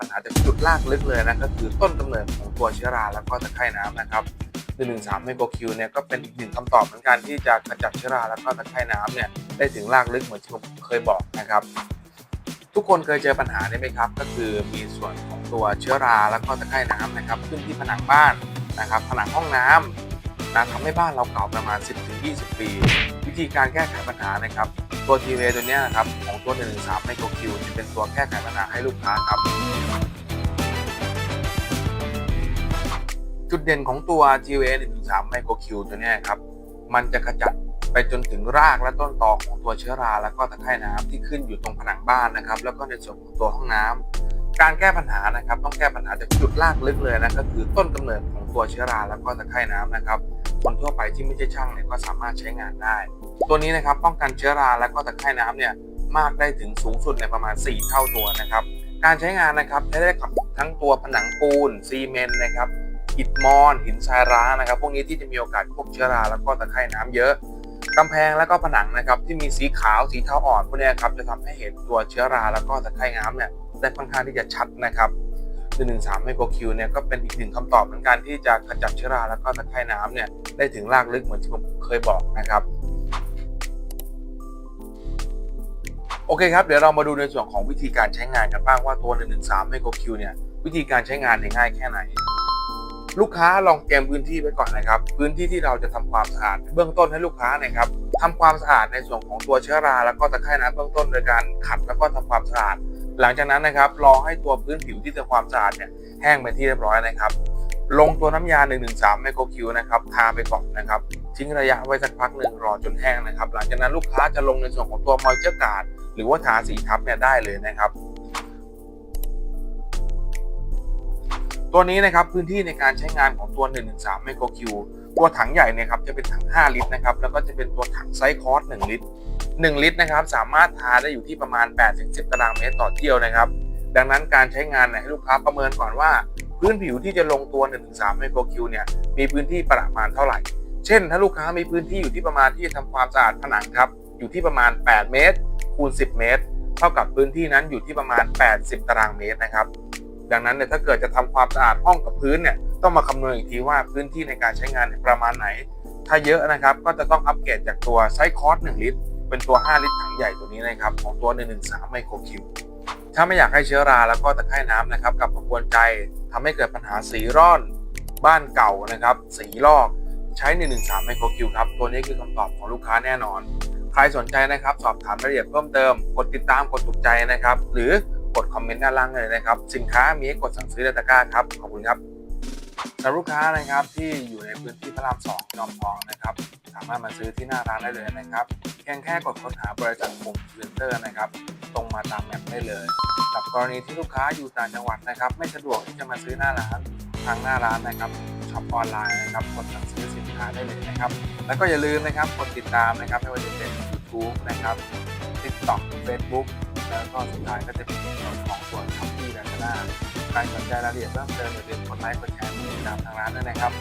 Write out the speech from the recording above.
ปัญหาจากจุดรากลึกเลยนะก็คือต้นกำเนิดของตัวเชื้อราแล้วก็ตะไคร่น้ำนะครับ113ไมโครคิวเนี่ยก็เป็นอีกหนึ่งคำตอบเหมือนกันที่จะขจัดเชื้อราแล้วก็ตะไคร่น้ำเนี่ยได้ถึงรากลึกเหมือนที่ผมเคยบอกนะครับ ทุกคนเคยเจอปัญหานี้ไหมครับ ก็คือมีส่วนของตัวเชื้อราแล้วก็ตะไคร่น้ำนะครับขึ้นที่ผนังบ้านนะครับ ผนังห้องน้ำนะทำให้บ้านเราเก่าประมาณ 10-20 ปี วิธีการแก้ไขปัญหานะครับ ตัวทีเวตัวนี้นะครับของตัว 113ไมโครคิวจะเป็นตัวแก้ไขปัญหาให้ลูกค้าครับ จุดเด่นของตัว GVA 113ไมโครคิวตัวนี้ครับ มันจะขจัดไปจนถึงรากและต้นตอของตัวเชื้อรา แล้วก็ตะไคร่น้ำที่ขึ้นอยู่ตรงผนังบ้านนะครับ แล้วก็ในส่วนของตัวห้องน้ำ การแก้ปัญหานะครับ ต้องแก้ปัญหาจากจุดรากลึกเลยนะก็คือต้นกำเนิดของตัวเชื้อราแล้วก็ตะไคร่น้ำนะครับคนทั่วไปที่ไม่ใช่ช่างเนี่ยก็สามารถใช้งานได้ ตัวนี้นะครับป้องกันเชื้อราแล้วก็ตะไคร่น้ำเนี่ยมากได้ถึงสูงสุดในประมาณ 4 เท่าตัวนะครับ การใช้งานนะครับใช้ได้กับทั้งตัวผนังปูนซีเมนต์นะครับอิฐมอนหินทรายร้านะครับ พวกนี้ที่จะมีโอกาสพบเชื้อราแล้วก็ตะไคร่น้ำเยอะกำแพงแล้วก็ผนังนะครับที่มีสีขาวสีเทาอ่อนพวกนี้ครับจะทำให้เห็นตัวเชื้อราแล้วก็ตะไคร่น้ำเนี่ย ได้ค่อนข้างที่จะชัดนะครับ113ไมโครคิวเนี่ยก็เป็นอีกหนึ่งคำตอบเหมือนกันที่จะขจัดเชื้อราแล้วก็ตะไคร่น้ำเนี่ยได้ถึงรากลึกเหมือนที่ผมเคยบอกนะครับโอเคครับ เดี๋ยวเรามาดูในส่วนของวิธีการใช้งานกันบ้างว่าตัว 113ไมโครคิวเนี่ยวิธีการใช้งานง่ายแค่ไหน ลูกค้าลองเตรียมพื้นที่ไว้ก่อนนะครับ พื้นที่ที่เราจะทำความสะอาดเบื้องต้นให้ลูกค้านะครับทำความสะอาดในส่วนของตัวเชื้อรา แล้วก็ตะไคร่น้ำเบื้องต้นโดยการขัดแล้วก็ทำความสะอาด หลังจากนั้นนะครับรอให้ตัวพื้นผิวที่ทำความสะอาดเนี่ยแห้งเป็นที่เรียบร้อยนะครับ ลงตัวน้ำยา 113 ไมโครคิวนะครับทาไปก่อนนะครับทิ้งระยะไว้สักพักหนึ่งรอจนแห้งนะครับ หลังจากนั้นลูกค้าจะลงในส่วนของตัวมอยเจอร์การ์ดหรือว่าทาสีทับเนี่ยได้เลยนะครับ ตัวนี้นะครับพื้นที่ในการใช้งานของตัว 113ไมโครคิวตัวถังใหญ่เนี่ยครับจะเป็นถัง 5 ลิตรนะครับแล้วก็จะเป็นตัวถังไซส์คอร์ส1ลิตร 1 ลิตรนะครับสามารถทาได้อยู่ที่ประมาณ 8-10 ตารางเมตรต่อเที่ยวนะครับดังนั้นการใช้งานเนี่ยให้ลูกค้าประเมินก่อนว่า พื้นผิวที่จะลงตัว 1-3ไมโครคิวเนี่ยมีพื้นที่ประมาณเท่าไหร่ เช่น ถ้าลูกค้ามีพื้นที่อยู่ที่ประมาณที่จะทำความสะอาดผนังครับอยู่ที่ประมาณ 8 เมตรคูณ 10 เมตร เท่ากับพื้นที่นั้นอยู่ที่ประมาณ 80 ตารางเมตรนะครับ ดังนั้นเนี่ยถ้าเกิดจะทำความสะอาดห้องกับพื้นเนี่ยต้องมาคำนวณอีกทีว่าพื้นที่ในการใช้งานเนี่ยประมาณไหน ถ้าเยอะนะครับก็จะต้องอัปเกรดจากตัวไซส์คอร์ส1ลิตร เป็นตัว 5 ลิตรถังใหญ่ตัวนี้นะครับของตัว 113 ไมโครคิวถ้าไม่อยากให้เชื้อราแล้วก็ตะไคร่น้ำนะครับกับมากวนใจทำให้เกิดปัญหาสีร่อน บ้านเก่านะครับสีลอกใช้ 113 ไมโครคิวครับ ตัวนี้คือคำตอบของลูกค้าแน่นอน ใครสนใจนะครับ สอบถามรายละเอียดเพิ่มเติม กดติดตาม กดถูกใจนะครับ หรือ กดคอมเมนต์ด้านล่างเลยนะครับ สินค้ามีให้กดสั่งซื้อในตะกร้าครับ ขอบคุณครับสำหรับลูกค้านะครับที่อยู่ในพื้นที่พระรามสองจอมทองนะครับ สามารถมาซื้อที่หน้าร้านได้เลยนะครับเพียงแค่กดค้นหาบริษัทปุ่มเซ็นเตอร์นะครับ ตรงมาตามแมปได้เลยกับกรณีที่ลูกค้าอยู่ต่างจังหวัดนะครับ ไม่สะดวกที่จะมาซื้อหน้าร้านทางหน้าร้านนะครับช็อปออนไลน์นะครับกดสั่งซื้อสินค้าได้เลยนะครับ แล้วก็อย่าลืมนะครับกดติดตามนะครับไม่ว่าจะเป็น YouTube นะครับ TikTok Facebook แล้วก็สุดท้ายก็จะเป็นส่วนของส่วนทัพที่แลนด์นาใครสนใจรายละเอียดเพิ่มเติมอย่าลืมกดไลค์กดแชร์ติดตามทางร้านด้วยนะครับ